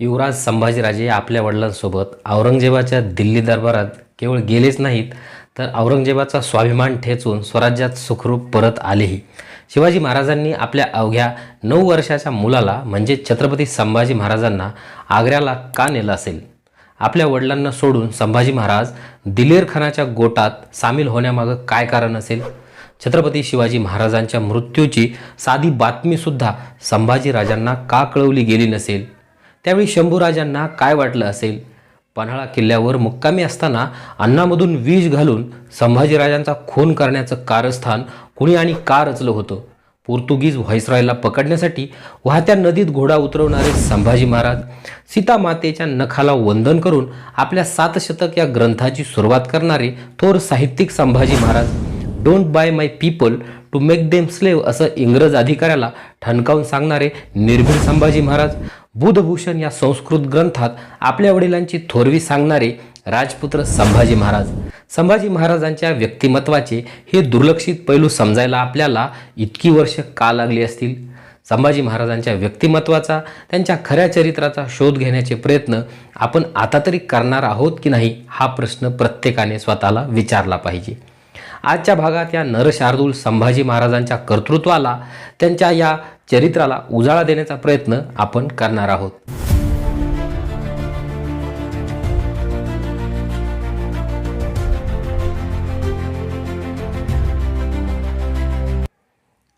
युवराज संभाजीराजे आपल्या वडिलांसोबत औरंगजेबाच्या दिल्ली दरबारात केवळ गेलेच नाहीत तर औरंगजेबाचा स्वाभिमान ठेचून स्वराज्यात सुखरूप परत आलेही. शिवाजी महाराजांनी आपल्या अवघ्या नऊ वर्षाच्या मुलाला म्हणजे छत्रपती संभाजी महाराजांना आग्र्याला का नेलं असेल? आपल्या वडिलांना सोडून संभाजी महाराज दिलेरखानाच्या गोटात सामील होण्यामागं काय कारण असेल? छत्रपती शिवाजी महाराजांच्या मृत्यूची साधी बातमीसुद्धा संभाजीराजांना का कळवली गेली नसेल? त्यावेळी शंभूराजांना काय वाटलं असेल? पन्हाळा किल्ल्यावर मुक्कामी असताना अन्नामधून विष घालून संभाजीराजांचा खून करण्याचं कारस्थान कुणी आणि का रचलं होतं? पोर्तुगीज व्हाईसरॉयला पकडण्यासाठी वाहत्या नदीत घोडा उतरवणारे संभाजी महाराज सीता मातेच्या नखाला वंदन करून आपल्या सातशतक या ग्रंथाची सुरुवात करणारे थोर साहित्यिक Sambhaji Maharaj don't buy my people to make them slave असं इंग्रज अधिकाऱ्याला ठणकावून सांगणारे निर्भीड संभाजी महाराज बुधभूषण या संस्कृत ग्रंथात आपल्या वडिलांची थोरवी सांगणारे राजपुत्र संभाजी महाराज. संभाजी महाराजांच्या व्यक्तिमत्वाचे हे दुर्लक्षित पैलू समजायला आपल्याला इतकी वर्ष का लागली असतील? संभाजी महाराजांच्या व्यक्तिमत्वाचा त्यांच्या खऱ्या चरित्राचा शोध घेण्याचे प्रयत्न आपण आता तरी करणार आहोत की नाही हा प्रश्न प्रत्येकाने स्वतःला विचारला पाहिजे. आजच्या भागात या नरशार्दूल संभाजी महाराजांच्या कर्तृत्वाला त्यांच्या या चरित्राला उजाळा देण्याचा प्रयत्न आपण करणार आहोत.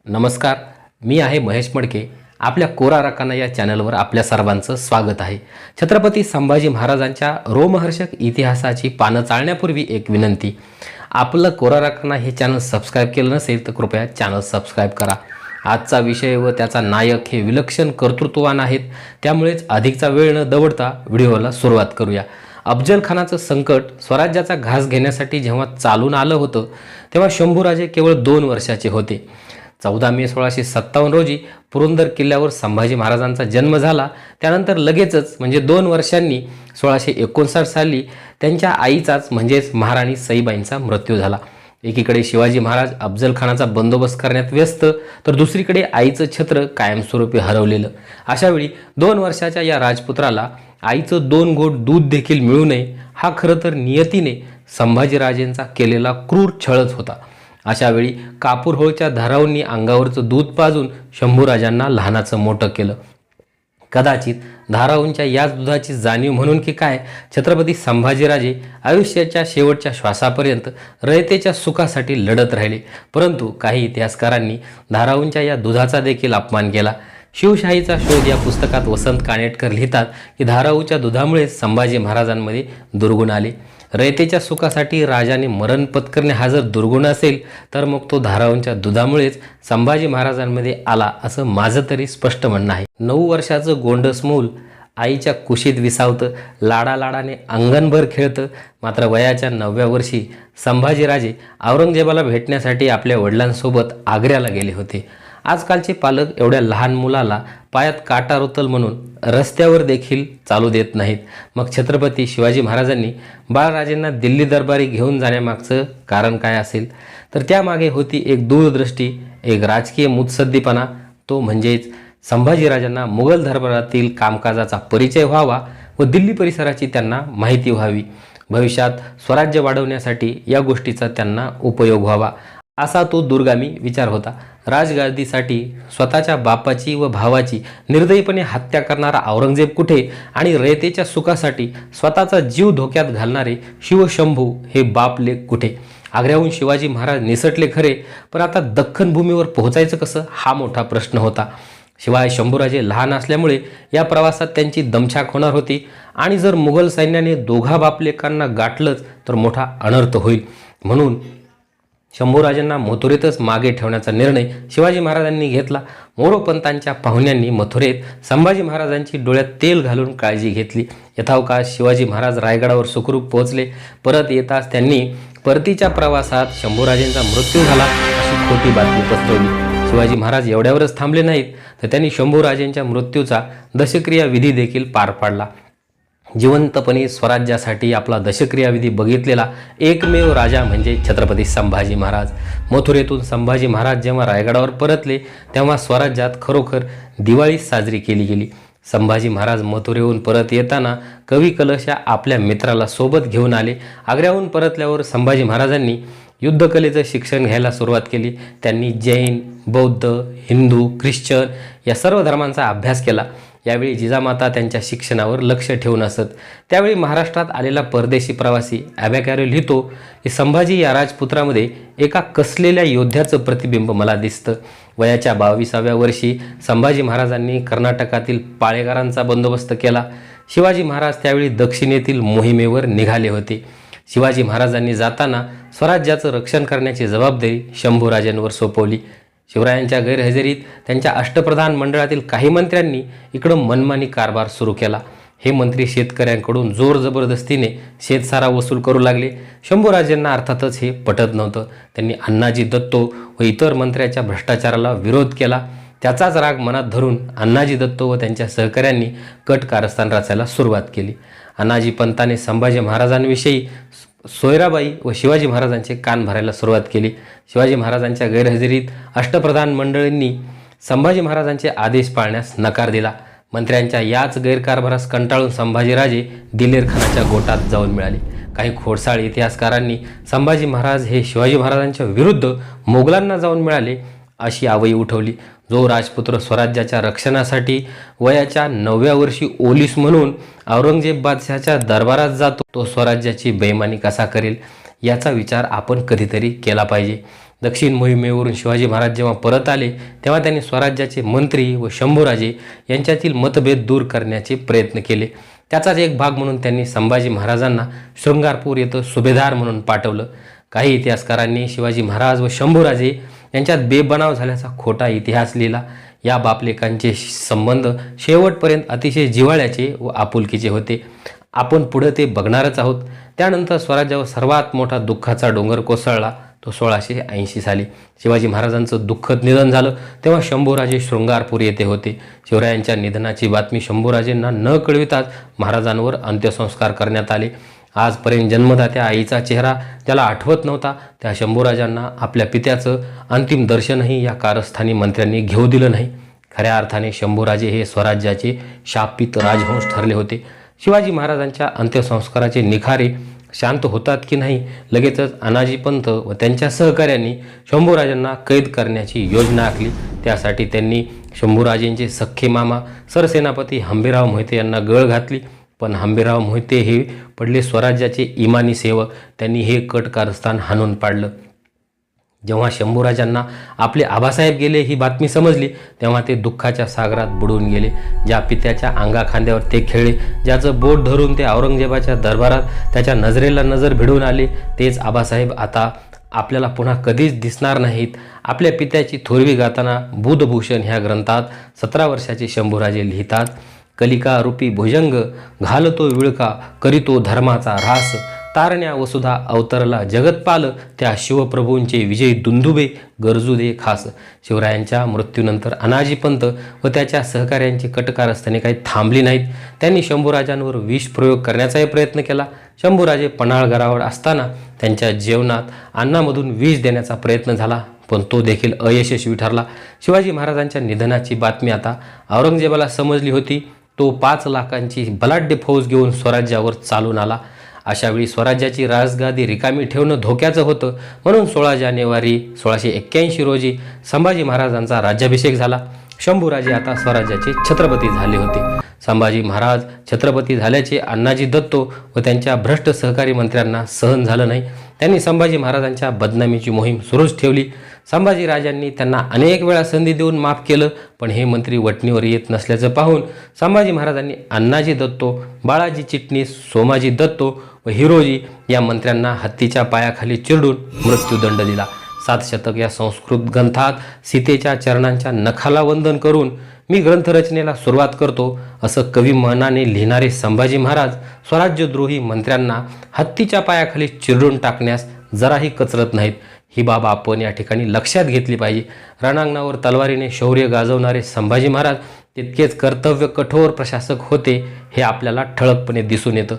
नमस्कार मी आहे महेश मडके. आपल्या कोरा रकाना या चॅनलवर आपल्या सर्वांचं स्वागत आहे. छत्रपती संभाजी महाराजांच्या रोमहर्षक इतिहासाची पानं चालण्यापूर्वी एक विनंती. आपलं कोरा राखणा हे चॅनल सबस्क्राईब केलं नसेल तर कृपया चॅनल सबस्क्राईब करा. आजचा विषय व त्याचा नायक हे विलक्षण कर्तृत्ववान आहेत. त्यामुळेच अधिकचा वेळ न दवडता व्हिडिओला सुरुवात करूया. अफजल खानाचं संकट स्वराज्याचा घास घेण्यासाठी जेव्हा चालून आलं होतं तेव्हा शंभूराजे केवळ दोन वर्षाचे होते. चौदा मे सोळाशे सत्तावन्न रोजी पुरंदर किल्ल्यावर संभाजी महाराजांचा जन्म झाला. त्यानंतर लगेचच म्हणजे दोन वर्षांनी सोळाशे एकोणसाठ साली त्यांच्या आईचाच म्हणजेच महाराणी सईबाईंचा मृत्यू झाला. एकीकडे शिवाजी महाराज अफजल खानाचा बंदोबस्त करण्यात व्यस्त तर दुसरीकडे आईचं छत्र कायमस्वरूपी हरवलेलं. अशावेळी दोन वर्षाच्या या राजपुत्राला आईचं दोन गोट दूध देखील मिळू नये हा खरं तर नियतीने संभाजीराजेंचा केलेला क्रूर छळच होता. अशावेळी कापूरहोळच्या धाराऊंनी अंगावरचं दूध पाजून शंभूराजांना लहानाचं मोठं केलं. कदाचित धाराहूंच्या याच दुधाची जाणीव म्हणून की काय छत्रपती संभाजीराजे आयुष्याच्या शेवटच्या श्वासापर्यंत रयतेच्या सुखासाठी लढत राहिले. परंतु काही इतिहासकारांनी धाराहूंच्या या दुधाचा देखील अपमान केला. शिवशाहीचा शोध या पुस्तकात वसंत कानेटकर लिहितात की धाराऊच्या दुधामुळे संभाजी महाराजांमध्ये दुर्गुण आले. रयतेच्या सुखासाठी राजाने मरण पत्करणे हा जर दुर्गुण असेल तर मग तो धाराऊंच्या दुधामुळेच संभाजी महाराजांमध्ये आला असं माझं तरी स्पष्ट म्हणणं आहे. नऊ वर्षाचं गोंडस मूल आईच्या कुशीत विसावतं लाडालाडाने अंगणभर खेळतं मात्र वयाच्या नवव्या वर्षी संभाजीराजे औरंगजेबाला भेटण्यासाठी आपल्या वडिलांसोबत आग्र्याला गेले होते. आजकालचे पालक एवढ्या लहान मुलाला पायात काटा रुतल म्हणून रस्त्यावर देखील चालू देत नाहीत. मग छत्रपती शिवाजी महाराजांनी बाळराजेंना दिल्ली दरबारी घेऊन जाण्यामागचं कारण काय असेल? तर त्यामागे होती एक दूरदृष्टी एक राजकीय मुत्सद्दीपणा. तो म्हणजेच संभाजीराजांना मुघल दरबारातील कामकाजाचा परिचय व्हावा व दिल्ली परिसराची त्यांना माहिती व्हावी. भविष्यात स्वराज्य वाढवण्यासाठी या गोष्टीचा त्यांना उपयोग व्हावा. असा तो दुर्गामी विचार होता. राजगादीसाठी स्वतःच्या बापाची व भावाची निर्दयीपणे हत्या करणारा औरंगजेब कुठे आणि रयतेच्या सुखासाठी स्वतःचा जीव धोक्यात घालणारे शिवशंभू हे बाप लेख कुठे? आग्र्याहून शिवाजी महाराज निसटले खरे पण आता दख्खन भूमीवर पोहोचायचं कसं? हा मोठा प्रश्न होता. शिवाय शंभूराजे लहान असल्यामुळे या प्रवासात त्यांची दमछाक होणार होती आणि जर मुघल सैन्याने दोघा बापलेकांना गाठलंच तर मोठा अनर्थ होईल. म्हणून शंभूराजांना मथुरेतच मागे ठेवण्याचा निर्णय शिवाजी महाराजांनी घेतला. मोरोपंतांच्या पाहुण्यांनी मथुरेत संभाजी महाराजांची डोळ्यात तेल घालून काळजी घेतली. यथावकाश शिवाजी महाराज रायगडावर सुखरूप पोहोचले. परत येताच त्यांनी परतीच्या प्रवासात शंभूराजेंचा मृत्यू झाला अशी खोटी बातमी पसरवली. शिवाजी महाराज एवढ्यावरच थांबले नाहीत तर त्यांनी शंभूराजेंच्या मृत्यूचा दशक्रिया विधी देखील पार पाडला. जिवंतपणे स्वराज्यासाठी आपला दशक्रियाविधी बघितलेला एकमेव राजा म्हणजे छत्रपती संभाजी महाराज. मथुरेतून संभाजी महाराज जेव्हा रायगडावर परतले तेव्हा स्वराज्यात खरोखर दिवाळी साजरी केली गेली. संभाजी महाराज मथुरेहून परत येताना कवी कलश आपल्या मित्राला सोबत घेऊन आले. आग्र्याहून परतल्यावर संभाजी महाराजांनी युद्धकलेचं शिक्षण घ्यायला सुरुवात केली. त्यांनी जैन बौद्ध हिंदू ख्रिश्चन या सर्व धर्मांचा अभ्यास केला. यावेळी जिजामाता त्यांच्या शिक्षणावर लक्ष ठेवून असत. त्यावेळी महाराष्ट्रात आलेला परदेशी प्रवासी ॲबॅकॅरो लिहितो की संभाजी या राजपुत्रामध्ये एका कसलेल्या योद्ध्याचं प्रतिबिंब मला दिसतं. वयाच्या बावीसाव्या वर्षी संभाजी महाराजांनी कर्नाटकातील पाळेगारांचा बंदोबस्त केला. शिवाजी महाराज त्यावेळी दक्षिणेतील मोहिमेवर निघाले होते. शिवाजी महाराजांनी जाताना स्वराज्याचं रक्षण करण्याची जबाबदारी शंभूराजांवर सोपवली. शिवरायांच्या गैरहजेरीत त्यांच्या अष्टप्रधान मंडळातील काही मंत्र्यांनी इकडं मनमानी कारभार सुरू केला. हे मंत्री शेतकऱ्यांकडून जोर जबरदस्तीने शेतसारा वसूल करू लागले. शंभूराजेंना अर्थातच हे पटत नव्हतं. त्यांनी अण्णाजी दत्तो व इतर मंत्र्याच्या भ्रष्टाचाराला विरोध केला. त्याचाच राग मनात धरून अण्णाजी दत्तो व त्यांच्या सहकाऱ्यांनी कट कारस्थान रचायला सुरुवात केली. अण्णाजी पंताने संभाजी महाराजांविषयी सोयराबाई व शिवाजी महाराजांचे कान भरायला सुरुवात केली. शिवाजी महाराजांच्या गैरहजेरीत अष्टप्रधान मंडळींनी संभाजी महाराजांचे आदेश पाळण्यास नकार दिला. मंत्र्यांच्या याच गैरकारभारास कंटाळून संभाजीराजे दिलेरखानाच्या गोटात जाऊन मिळाले. काही खोडसाळ इतिहासकारांनी संभाजी महाराज हे शिवाजी महाराजांच्या विरुद्ध मोगलांना जाऊन मिळाले अशी आवई उठवली. जो राजपुत्र स्वराज्याच्या रक्षणासाठी वयाच्या नवव्या वर्षी ओलीस म्हणून औरंगजेब बादशहाच्या दरबारात जातो तो स्वराज्याची बेमानी कसा करेल याचा विचार आपण कधीतरी केला पाहिजे. दक्षिण मोहिमेवरून शिवाजी महाराज जेव्हा परत आले तेव्हा त्यांनी स्वराज्याचे मंत्री व शंभूराजे यांच्यातील मतभेद दूर करण्याचे प्रयत्न केले. त्याचाच एक भाग म्हणून त्यांनी संभाजी महाराजांना शृंगारपूर येथं सुभेदार म्हणून पाठवलं. काही इतिहासकारांनी शिवाजी महाराज व शंभूराजे यांच्यात बेबनाव झाल्याचा खोटा इतिहास लिहिला. या बापलेकांचे संबंध शेवटपर्यंत अतिशय जिव्हाळ्याचे व आपुलकीचे होते. आपण पुढे ते बघणारच आहोत. त्यानंतर स्वराज्यावर सर्वात मोठा दुःखाचा डोंगर कोसळला. तो सोळाशे ऐंशी साली. शिवाजी महाराजांचं दुःखद निधन झालं. तेव्हा शंभूराजे शृंगारपूर येथे होते. शिवरायांच्या निधनाची बातमी शंभूराजेंना न कळविताच महाराजांवर अंत्यसंस्कार करण्यात आले. आजपर्यंत जन्मदात्या आईचा चेहरा त्याला आठवत नव्हता. त्या शंभूराजांना आपल्या पित्याचं अंतिम दर्शनही या कारस्थानी मंत्र्यांनी घेऊ दिलं नाही. खऱ्या अर्थाने शंभूराजे हे स्वराज्याचे शापित राजहंस ठरले होते. शिवाजी महाराजांच्या अंत्यसंस्काराचे निखारे शांत होतात की नाही लगेचच अनाजीपंत व त्यांच्या सहकाऱ्यांनी शंभूराजांना कैद करण्याची योजना आखली. त्यासाठी त्यांनी शंभूराजेंचे सख्खे मामा सरसेनापती हंबीराव मोहिते यांना गळ घातली. पण हंबीराव मोहिते हे पडले स्वराज्याचे इमानी सेवक. त्यांनी हे कट कारस्थान हाणून पाडलं. जेव्हा शंभूराजांना आपले आबासाहेब गेले ही बातमी समजली तेव्हा ते दुःखाच्या सागरात बुडून गेले. ज्या पित्याच्या अंगा खांद्यावर ते खेळले ज्याचं बोट धरून ते औरंगजेबाच्या दरबारात त्याच्या नजरेला नजर भिडून आले तेच आबासाहेब आता आपल्याला पुन्हा कधीच दिसणार नाहीत. आपल्या पित्याची थोरवी गाताना बुधभूषण ह्या ग्रंथात सतरा वर्षाचे शंभूराजे लिहितात. कलिका रूपी भुजंग घालतो विळका करीतो धर्माचा ऱ्हास. तारण्या वसुधा अवतरला जगतपाल त्या शिवप्रभूंचे विजय दुंदुबे गरजू दे खास. शिवरायांच्या मृत्यूनंतर अनाजीपंत व त्याच्या सहकाऱ्यांची कटकारस्थाने काही थांबली नाहीत. त्यांनी शंभूराजांवर विष प्रयोग करण्याचाही प्रयत्न केला. शंभूराजे पन्हाळगरावर असताना त्यांच्या जेवणात अन्नामधून विष देण्याचा प्रयत्न झाला पण तो देखील अयशस्वी ठरला. शिवाजी महाराजांच्या निधनाची बातमी आता औरंगजेबाला समजली होती. तो पाच लाखांची बलाढ्य फौज घेऊन स्वराज्यावर चालून आला. अशावेळी स्वराज्याची राजगादी रिकामी ठेवणं धोक्याचं होतं. म्हणून सोळा जानेवारी सोळाशे एक्क्याऐंशी रोजी संभाजी महाराजांचा राज्याभिषेक झाला. शंभूराजे आता स्वराज्याचे छत्रपती झाले होते. संभाजी महाराज छत्रपती झाल्याचे अण्णाजी दत्तो व त्यांच्या भ्रष्ट सहकारी मंत्र्यांना सहन झालं नाही. त्यांनी संभाजी महाराजांच्या बदनामीची मोहीम सुरूच ठेवली. संभाजी राजांनी त्यांना अनेक वेळा संधी देऊन माफ केलं पण हे मंत्री वटणीवर येत नसल्याचं पाहून संभाजी महाराजांनी अण्णाजी दत्तो बाळाजी चिटणीस सोमाजी दत्तो व हिरोजी या मंत्र्यांना हत्तीच्या पायाखाली चिरडून मृत्यूदंड दिला. सात शतक या संस्कृत ग्रंथात सीतेच्या चरणांच्या नखाला वंदन करून मी ग्रंथरचनेला सुरुवात करतो असं कवी मनाने लिहिणारे संभाजी महाराज स्वराज्यद्रोही मंत्र्यांना हत्तीच्या पायाखाली चिरडून टाकण्यास जराही कचरत नाहीत. ही बाब आपण या ठिकाणी लक्षात घेतली पाहिजे. रणांगणावर तलवारीने शौर्य गाजवणारे संभाजी महाराज तितकेच कर्तव्य कठोर प्रशासक होते हे आपल्याला ठळकपणे दिसून येतं.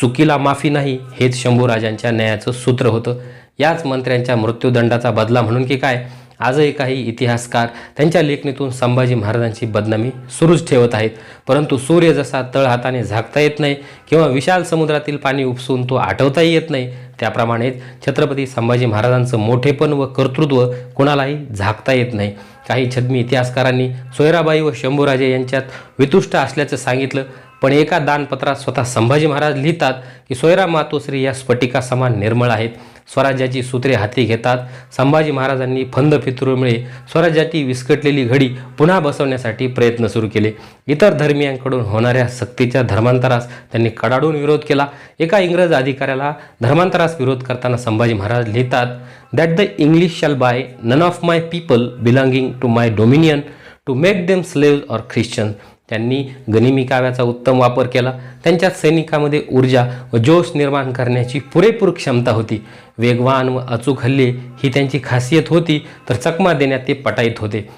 चुकीला माफी नाही हेच शंभूराजांच्या न्यायाचं सूत्र होतं. याच मंत्र्यांच्या मृत्यूदंडाचा बदला म्हणून की काय? आजही काही इतिहासकार त्यांच्या लेखणीतून संभाजी महाराजांची बदनामी सुरूच ठेवत आहेत. परंतु सूर्य जसा तळ हाताने झाकता येत नाही किंवा विशाल समुद्रातील पाणी उपसून तो आठवताही येत नाही त्याप्रमाणेच छत्रपती संभाजी महाराजांचं मोठेपण व कर्तृत्व कोणालाही झाकता येत नाही. काही छद्मी इतिहासकारांनी सोयराबाई व शंभूराजे यांच्यात वितुष्ट असल्याचं सांगितलं पण एका दानपत्रात स्वतः संभाजी महाराज लिहितात की सोयरा मातोश्री या स्फटिका समान निर्मळ आहेत. स्वराज्याची सूत्रे हाती घेतात. संभाजी महाराजांनी फंद फितुरीमुळे स्वराज्याची विस्कटलेली घडी पुन्हा बसवण्यासाठी प्रयत्न सुरू केले. इतर धर्मियांकडून होणाऱ्या सक्तीच्या धर्मांतरास त्यांनी कडाडून विरोध केला. एका इंग्रज अधिकाऱ्याला धर्मांतरास विरोध करताना संभाजी महाराज लिहितात that the English shall buy none of my people belonging to my dominion to make them slave or Christian त्यांनी गनिमी काव्याचा उत्तम वापर केला. त्यांच्या सैनिकामध्ये ऊर्जा व जोश निर्माण करण्याची पुरेपूर क्षमता होती. वेगवान व अचूक हल्ले ही त्यांची खासियत होती तर चकमा देण्यात ते पटाईत होते.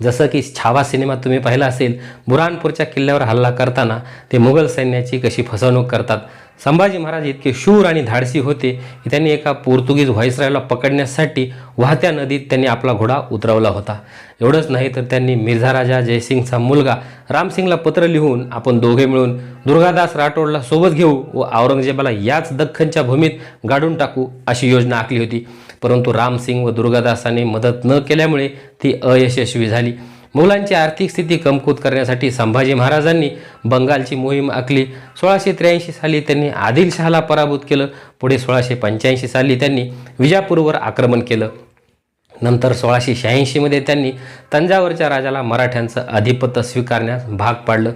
जसं की छावा सिनेमात तुम्ही पाहिला असेल बुरानपूरच्या किल्ल्यावर हल्ला करताना ते मुघल सैन्याची कशी फसवणूक करतात संभाजी महाराज इतके शूर आणि धाडसी होते की त्यांनी एका पोर्तुगीज व्हाईसरायला पकडण्यासाठी वाहत्या नदीत त्यांनी आपला घोडा उतरवला होता. एवढंच नाही तर त्यांनी मिर्झा राजा जयसिंगचा मुलगा रामसिंगला पत्र लिहून आपण दोघे मिळून दुर्गादास राठोडला सोबत घेऊ व औरंगजेबाला याच दख्खनच्या भूमीत गाडून टाकू अशी योजना आखली होती. परंतु रामसिंग व दुर्गादासाने मदत न केल्यामुळे ती अयशस्वी झाली. मुलांची आर्थिक स्थिती कमकुत करण्यासाठी संभाजी महाराजांनी बंगालची मोहीम आखली. सोळाशे त्र्याऐंशी साली त्यांनी आदिलशहाला पराभूत केलं. पुढे सोळाशे पंच्याऐंशी साली त्यांनी विजापूरवर आक्रमण केलं. नंतर सोळाशे शहाऐंशीमध्ये त्यांनी तंजावरच्या राजाला मराठ्यांचं अधिपत्य स्वीकारण्यास भाग पाडलं.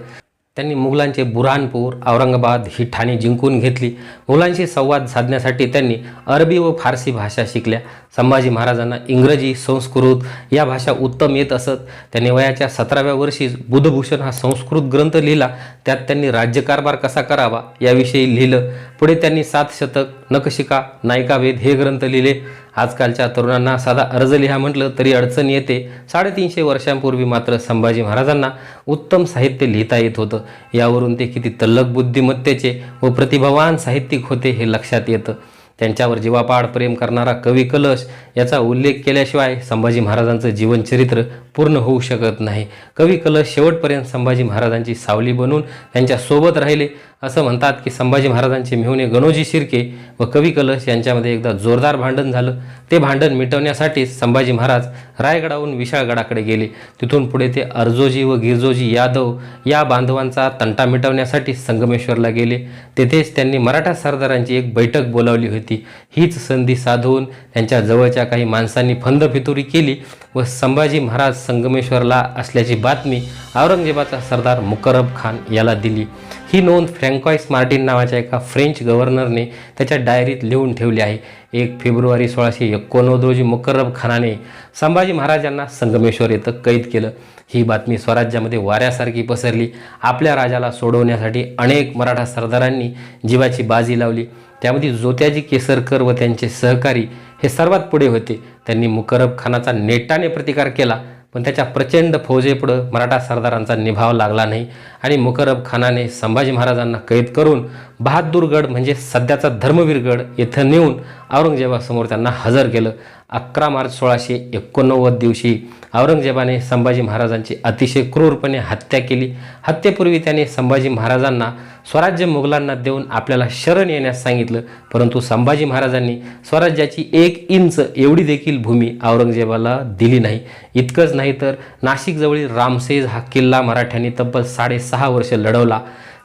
त्यांनी मुघलांचे बुरहानपूर औरंगाबाद ही ठाणे जिंकून घेतली. मुघलांशी संवाद साधण्यासाठी त्यांनी अरबी व फारसी भाषा शिकल्या. संभाजी महाराजांना इंग्रजी संस्कृत या भाषा उत्तम येत असत. त्यांनी वयाच्या सतराव्या वर्षीच बुधभूषण हा संस्कृत ग्रंथ लिहिला. त्यात त्यांनी राज्यकारभार कसा करावा याविषयी लिहिलं. पुढे त्यांनी सात शतक नकशिका नायिकावेद हे ग्रंथ लिहिले. आजकालच्या तरुणांना साधा अर्ज लिहा म्हटलं तरी अडचण येते. साडेतीनशे वर्षांपूर्वी मात्र संभाजी महाराजांना उत्तम साहित्य लिहिता येत होतं. यावरून ते किती तल्लक बुद्धिमत्तेचे व प्रतिभावान साहित्यिक होते हे लक्षात येतं. त्यांच्यावर जीवापाड प्रेम करणारा कवी कलश याचा उल्लेख केल्याशिवाय संभाजी महाराजांचं जीवनचरित्र पूर्ण होऊ शकत नाही. कवी कलश शेवटपर्यंत संभाजी महाराजांची सावली बनून त्यांच्यासोबत राहिले. असं म्हणतात की संभाजी महाराजांचे मेहुणे गणोजी शिर्के व कवी कलश यांच्यामध्ये एकदा जोरदार भांडण झालं. ते भांडण मिटवण्यासाठीच संभाजी महाराज रायगडाहून विशाळगडाकडे गेले. तिथून पुढे ते अर्जोजी व गिरजोजी यादव या बांधवांचा तंटा मिटवण्यासाठी संगमेश्वरला गेले. तेथेच त्यांनी मराठा सरदारांची एक बैठक बोलावली होती. हीच संधी साधून त्यांच्या जवळच्या काही माणसांनी फंदफितुरी केली व संभाजी महाराज संगमेश्वरला असल्याची बातमी औरंगजेबाचा सरदार मुकरब खान याला दिली. ही नोंद फ्रँकॉईस मार्टिन नावाच्या एका फ्रेंच गव्हर्नरने त्याच्या डायरीत लिहून ठेवली आहे. एक फेब्रुवारी सोळाशे एकोणनव्वद रोजी मुकर्रब खानाने संभाजी महाराजांना संगमेश्वर येथं कैद केलं. ही बातमी स्वराज्यामध्ये वाऱ्यासारखी पसरली. आपल्या राजाला सोडवण्यासाठी अनेक मराठा सरदारांनी जीवाची बाजी लावली. त्यामध्ये जोत्याजी केसरकर व त्यांचे सहकारी हे सर्वात पुढे होते. त्यांनी मुकरब खानाचा नेटाने प्रतिकार केला पण त्याच्या प्रचंड फौजेपुढं मराठा सरदारांचा निभाव लागला नाही. आणि मुकरब खानाने संभाजी महाराजांना कैद करून बहादूरगड म्हणजे सध्याचा धर्मवीरगड येथं नेऊन औरंगजेबासमोर त्यांना हजर केलं. अकरा मार्च सोळाशे एकोणनव्वद दिवशी औरंगजेबाने संभाजी महाराजांची अतिशय क्रूरपणे हत्या केली. हत्येपूर्वी त्याने संभाजी महाराजांना स्वराज्य मुघलांना देऊन आपल्याला शरण येण्यास सांगितलं. परंतु संभाजी महाराजांनी स्वराज्याची एक इंच एवढी देखील भूमी औरंगजेबाला दिली नाही. इतकंच नाही तर नाशिकजवळील रामसेज हा किल्ला मराठ्यांनी तब्बल साडे सहा वर्ष लढवला.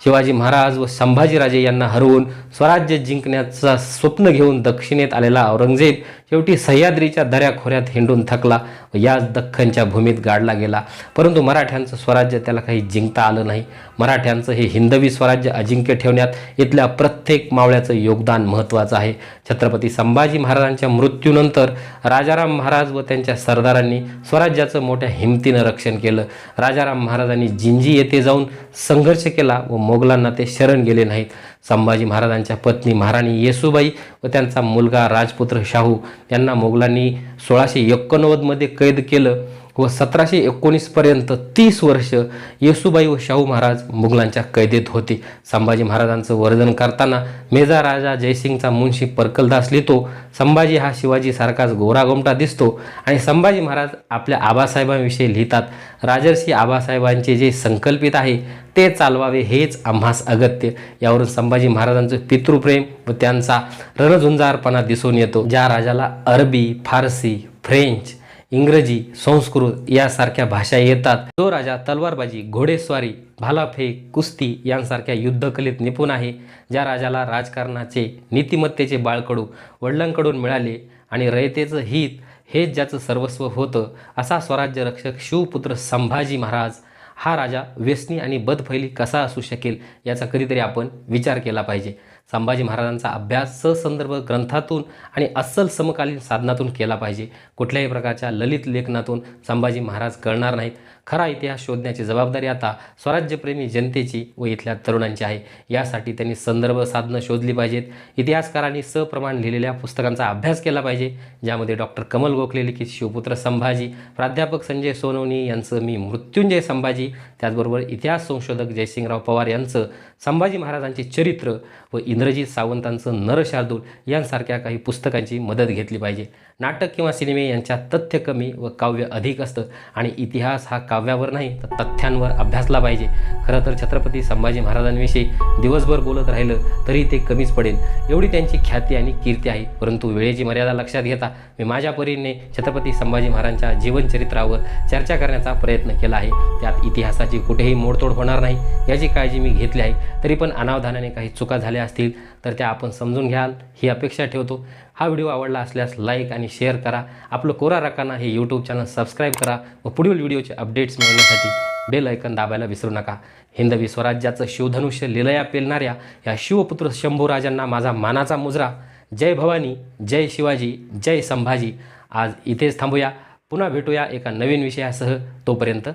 शिवाजी महाराज व संभाजीराजे यांना हरवून स्वराज्य जिंकण्याचा स्वप्न घेऊन दक्षिणेत आलेला औरंगजेब शेवटी सह्याद्रीच्या दऱ्याखोऱ्यात हिंडून थकला व याच दख्खनच्या भूमीत गाडला गेला. परंतु मराठ्यांचं स्वराज्य त्याला काही जिंकता आलं नाही. मराठ्यांचं हे हिंदवी स्वराज्य अजिंक्य ठेवण्यात इथल्या प्रत्येक मावळ्याचं योगदान महत्त्वाचं आहे. छत्रपती संभाजी महाराजांच्या मृत्यूनंतर राजाराम महाराज व त्यांच्या सरदारांनी स्वराज्याचं मोठ्या हिमतीनं रक्षण केलं. राजाराम महाराजांनी जिंजी येथे जाऊन संघर्ष केला व मोगलांना ते शरण गेले नाहीत. संभाजी महाराजांच्या पत्नी महाराणी येसुबाई व त्यांचा मुलगा राजपुत्र शाहू यांना मोगलांनी सोळाशे एकोणनव्वदमध्ये कैद केलं. व सतराशे एकोणीसपर्यंत तीस वर्ष येसुबाई व शाहू महाराज मुघलांच्या कैदेत होते. संभाजी महाराजांचं वर्धन करताना मेजा राजा जयसिंगचा मुंशी परकलदास लिहितो संभाजी हा शिवाजीसारखाच गोरागोमटा दिसतो आणि संभाजी महाराज आपल्या आबासाहेबांविषयी लिहितात राजर्षी आबासाहेबांचे जे संकल्पित आहे ते चालवावे हेच आम्हास अगत्य. यावरून संभाजी महाराजांचं पितृप्रेम व त्यांचा रणझुंजारपणा दिसून येतो. ज्या राजाला अरबी फारसी फ्रेंच इंग्रजी संस्कृत यासारख्या भाषा येतात. जो राजा तलवारबाजी घोडेस्वारी भालाफेक कुस्ती यांसारख्या युद्धकलेत निपुण आहे ज्या राजाला राजकारणाचे नीतिमत्तेचे बाळकडू वडिलांकडून मिळाले आणि रयतेचं हित हेच ज्याचं सर्वस्व होतं असा स्वराज्य रक्षक शिवपुत्र संभाजी महाराज हा राजा व्यसनी आणि बदफैली कसा असू शकेल याचा कधीतरी आपण विचार केला पाहिजे. संभाजी महाराजांचा अभ्यास ससंदर्भ ग्रंथातून आणि अस्सल समकालीन साधनातून केला पाहिजे. कुठल्याही प्रकारच्या ललित लेखनातून संभाजी महाराज कळणार नाहीत. खरा इतिहास शोधण्याची जबाबदारी आता स्वराज्यप्रेमी जनतेची व इथल्या तरुणांची आहे. यासाठी त्यांनी संदर्भ साधनं शोधली पाहिजेत. इतिहासकारांनी सप्रमाण लिहिलेल्या पुस्तकांचा अभ्यास केला पाहिजे. ज्यामध्ये डॉक्टर कमल गोखले लिखित शिवपुत्र संभाजी प्राध्यापक संजय सोनवणी यांचं मी मृत्युंजय संभाजी त्याचबरोबर इतिहास संशोधक जयसिंगराव पवार यांचं संभाजी महाराजांचे चरित्र व इंद्रजित सावंतांचं नरशार्दूल यांसारख्या काही पुस्तकांची मदत घेतली पाहिजे. नाटक किंवा सिनेमे यांच्यात तथ्य कमी व काव्य अधिक असतं आणि इतिहास हा काव्यावर नाही तर तथ्यांवर अभ्यासला पाहिजे. खरं तर छत्रपती संभाजी महाराजांविषयी दिवसभर बोलत राहिलं तरी ते कमीच पडेल. एवढी त्यांची ख्याती आणि कीर्ती आहे परंतु वेळेची मर्यादा लक्षात घेता मी माझ्या परीने छत्रपती संभाजी महाराजांच्या जीवनचरित्रावर चर्चा करण्याचा प्रयत्न केला आहे. त्यात इतिहासाची कुठेही मोडतोड होणार नाही. याची काळजी मी घेतली आहे तरी पण अनावधानाने काही चुका झाल्या असतील तर त्या आपण समजून घ्याल ही अपेक्षा ठेवतो. हा व्हिडिओ आवडला असल्यास लाईक आणि शेअर करा. आपलं कोरा राखाना हे यूट्यूब चॅनल सबस्क्राईब करा व पुढील व्हिडिओचे अपडेट्स मिळवण्यासाठी बेल ऐकन दाबायला विसरू नका. हिंदवी स्वराज्याचं शिवधनुष्य लिलया पेलणाऱ्या या शिवपुत्र शंभूराजांना माझा मानाचा मुजरा. जय भवानी जय शिवाजी जय संभाजी. आज इथेच थांबूया. पुन्हा भेटूया एका नवीन विषयासह. तोपर्यंत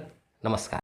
नमस्कार.